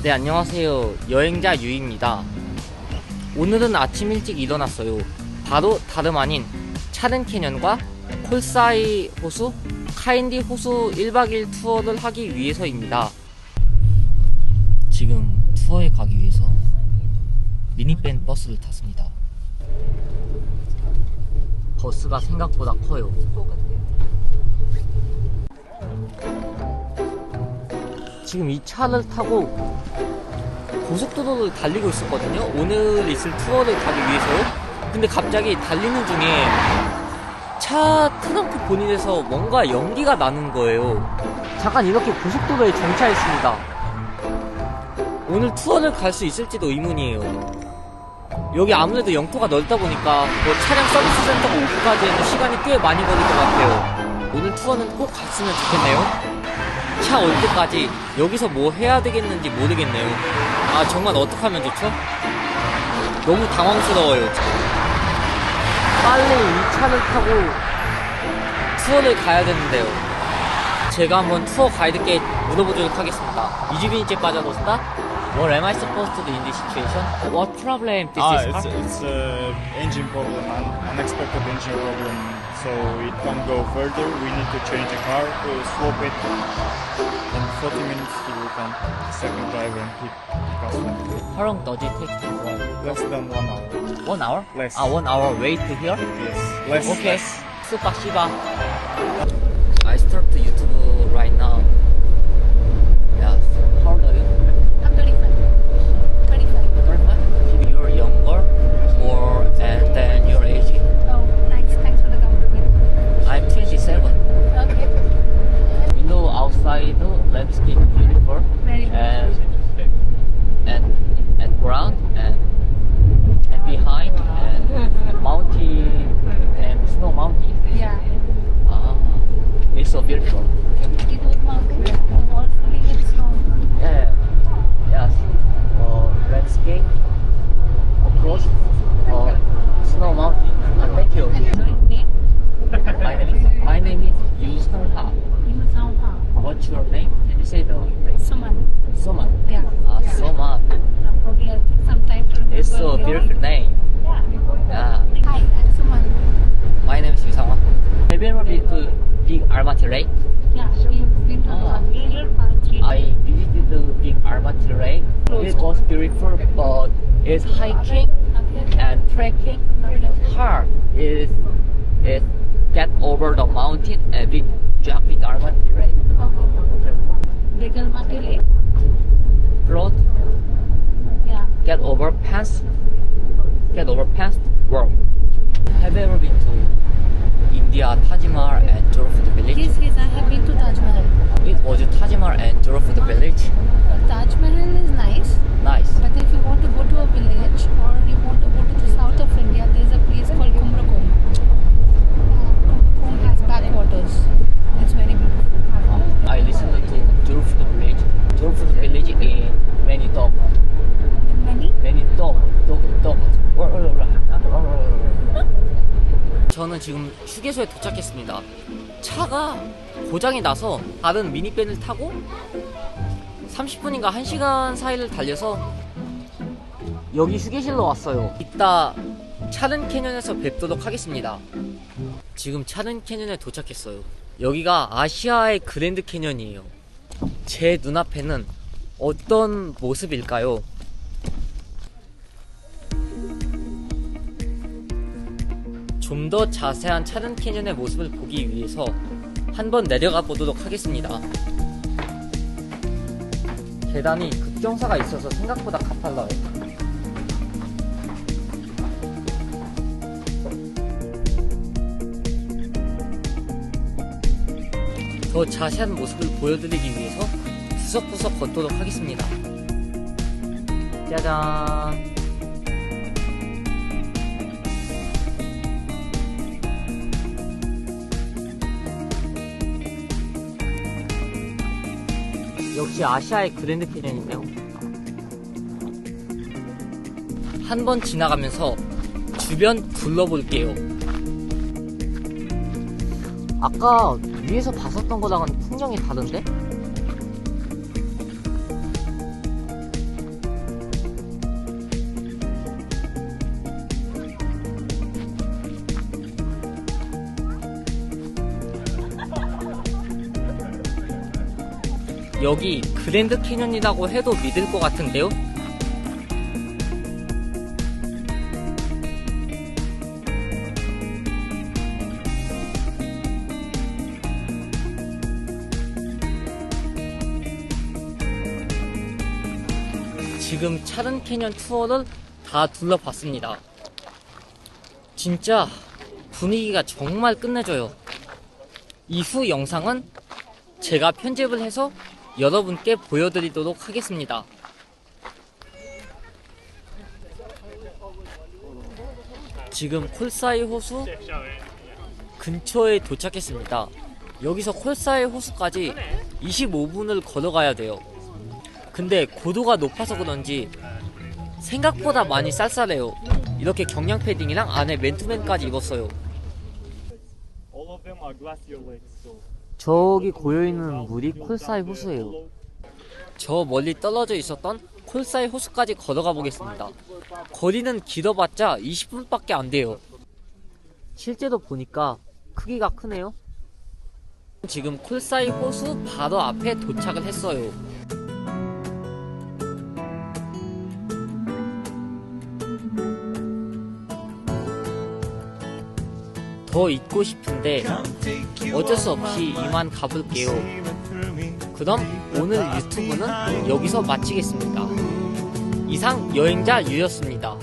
네, 안녕하세요. 여행자 유입니다. 오늘은 아침 일찍 일어났어요. 바로 다름 아닌 차른 캐년과 콜사이 호수, 카인디 호수 1박 2일 투어를 하기 위해서입니다. 지금 투어에 가기 위해서 미니밴 버스를 탔습니다. 버스가 생각보다 커요. 지금 이 차를 타고 고속도로를 달리고 있었거든요. 오늘 있을 투어를 가기 위해서요. 근데 갑자기 달리는 중에 차 트렁크 본인에서 뭔가 연기가 나는 거예요. 잠깐 이렇게 고속도로에 정차했습니다. 오늘 투어를 갈 수 있을지도 의문이에요. 여기 아무래도 영토가 넓다 보니까 뭐 차량 서비스 센터가 오픈까지는 시간이 꽤 많이 걸릴 것 같아요. 오늘 투어는 꼭 갔으면 좋겠네요. 차 올 때까지 여기서 뭐 해야 되겠는지 모르겠네요. 아 정말 어떻게 하면 좋죠? 너무 당황스러워요. 빨리 이 차를 타고 투어를 가야 되는데요. 제가 한번 투어 가이드께 물어보도록 하겠습니다. 이주빈이제 빠져도스다? What am I supposed to do in this situation? What problem this Ah, is? it's it's uh, engine problem, un unexpected engine problem. So it can't go further. We need to change the car, to swap it, and 40 minutes he will come. Second driver and pick, pick us up. How long does it take to drive? Less than one hour. One hour? Less. Ah, one hour wait to here? Yes. Less. Okay. less. 스팍 name. Yeah. Yeah. Hi, I'm Suman. My name is Yu Sang Have you ever been to Big Almaty Lake? Yeah. We've been to Ah. the Hungarian past three I visited the Big Almaty Lake. It was beautiful, but it's hiking and trekking hard. Is is get over the mountain and big jump Big Almaty Lake. Big Degalmati Lake. Road. Yeah. get over past, get over past world. Have you ever been to India, Taj Mahal and Jorfut Village? Yes, yes, I have been to Taj Mahal. It was Taj Mahal and Jorfut 저는 지금 휴게소에 도착했습니다. 차가 고장이 나서 다른 미니밴을 타고 30분인가 1시간 사이를 달려서 여기 휴게실로 왔어요. 이따 차른 캐년에서 뵙도록 하겠습니다. 지금 차른 캐년에 도착했어요. 여기가 아시아의 그랜드 캐년이에요. 제 눈앞에는 어떤 모습일까요? 좀 더 자세한 차른 캐년의 모습을 보기 위해서 한번 내려가 보도록 하겠습니다. 계단이 급경사가 있어서 생각보다 가팔라요. 더 자세한 모습을 보여드리기 위해서 구석구석 걷도록 하겠습니다. 짜잔. 역시 아시아의 그랜드 캐년이네요. 한 번 지나가면서 주변 둘러볼게요. 아까 위에서 봤었던 거랑은 풍경이 다른데? 여기 그랜드 캐년이라고 해도 믿을 것 같은데요? 지금 차른 캐년 투어를 다 둘러봤습니다. 진짜 분위기가 정말 끝내줘요. 이후 영상은 제가 편집을 해서 여러분께 보여드리도록 하겠습니다. 지금 콜사이 호수 근처에 도착했습니다. 여기서 콜사이 호수까지 25분을 걸어가야 돼요. 근데 고도가 높아서 그런지 생각보다 많이 쌀쌀해요. 이렇게 경량 패딩이랑 안에 맨투맨까지 입었어요. 저기 고여있는 물이 콜사이 호수예요. 저 멀리 떨어져 있었던 콜사이 호수까지 걸어가 보겠습니다. 거리는 길어봤자 20분밖에 안 돼요. 실제로 보니까 크기가 크네요. 지금 콜사이 호수 바로 앞에 도착을 했어요. 더 있고 싶은데 어쩔 수 없이 이만 가볼게요. 그럼 오늘 유튜브는 여기서 마치겠습니다. 이상 여행자 유였습니다.